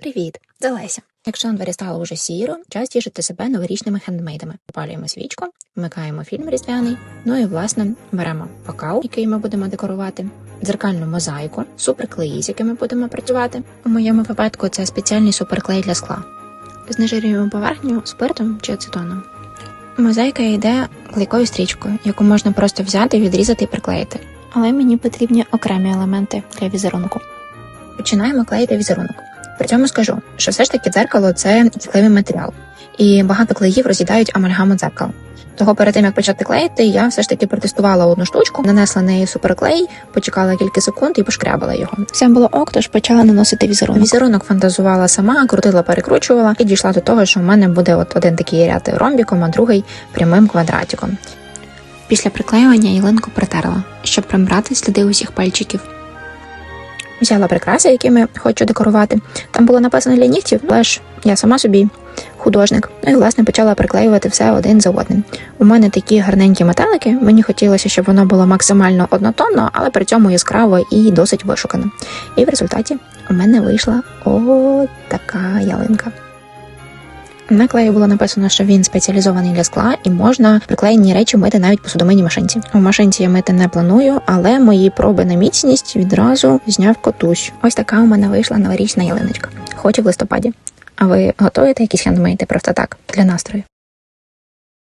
Привіт, це Леся. Якщо на дворі стало уже сіро, час тішити себе новорічними хендмейдами. Попалюємо свічку, вмикаємо фільм різдвяний. Ну і власне беремо бокал, який ми будемо декорувати, дзеркальну мозаїку, суперклеї, з якими будемо працювати. У моєму випадку це спеціальний суперклей для скла. Знежирюємо поверхню спиртом чи ацетоном. Мозаїка йде клейкою стрічкою, яку можна просто взяти, відрізати і приклеїти. Але мені потрібні окремі елементи для візерунку. Починаємо клеїти візерунок. При цьому скажу, що все ж таки дзеркало це цікливий матеріал, і багато клеїв роз'їдають амальгаму дзеркал. Того перед тим як почати клеїти, я все ж таки протестувала одну штучку, нанесла неї суперклей, почекала кілька секунд і пошкрябала його. Все було ок, тож почала наносити візерунок. Візерунок фантазувала сама, крутила, перекручувала і дійшла до того, що в мене буде от один такий ряд ромбіком, а другий прямим квадратиком. Після приклеювання ялинку притерла, щоб прибрати сліди усіх пальчиків. Взяла прикраси, якими хочу декорувати. Там було написано для нігтів, але ж я сама собі художник. Ну і власне почала приклеювати все один за одним. У мене такі гарненькі метелики. Мені хотілося, щоб воно було максимально однотонно, але при цьому яскраво і досить вишукано. І в результаті у мене вийшла о така ялинка. На клеї було написано, що він спеціалізований для скла і можна приклеєні речі мити навіть по судомийній машинці. У машинці я мити не планую, але мої проби на міцність відразу зняв котусь. Ось така у мене вийшла новорічна ялиночка. Хочу в листопаді. А ви готуєте якісь хендмейти просто так для настрою?